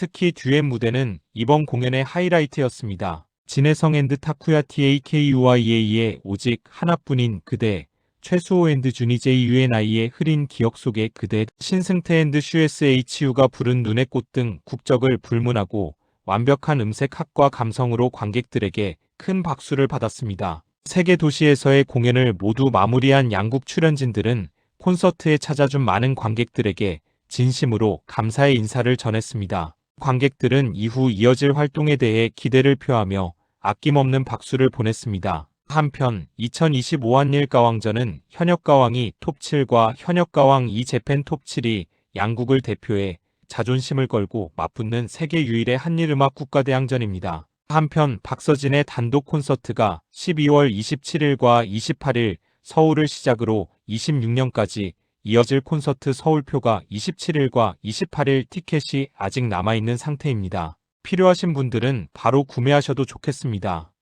특히 듀엣 무대는 이번 공연의 하이라이트였습니다. 진혜성 앤드 타쿠야 TAKUYA의 오직 하나뿐인 그대, 최수호 앤드 주니제이 UNI의 흐린 기억 속의 그대, 신승태 앤드 슈SHU가 부른 눈의 꽃 등 국적을 불문하고 완벽한 음색학과 감성으로 관객들에게 큰 박수를 받았습니다. 세계 도시에서의 공연을 모두 마무리한 양국 출연진들은 콘서트에 찾아준 많은 관객들에게 진심으로 감사의 인사를 전했습니다. 관객들은 이후 이어질 활동에 대해 기대를 표하며 아낌없는 박수를 보냈습니다. 한편 2025 한일 가왕전은 현역 가왕이 톱7과 현역 가왕 이재팬 톱7이 양국을 대표해 자존심을 걸고 맞붙는 세계 유일의 한일 음악 국가대항전입니다. 한편 박서진의 단독 콘서트가 12월 27일과 28일 서울을 시작으로 26년까지 이어질 콘서트 서울표가 27일과 28일 티켓이 아직 남아있는 상태입니다. 필요하신 분들은 바로 구매하셔도 좋겠습니다.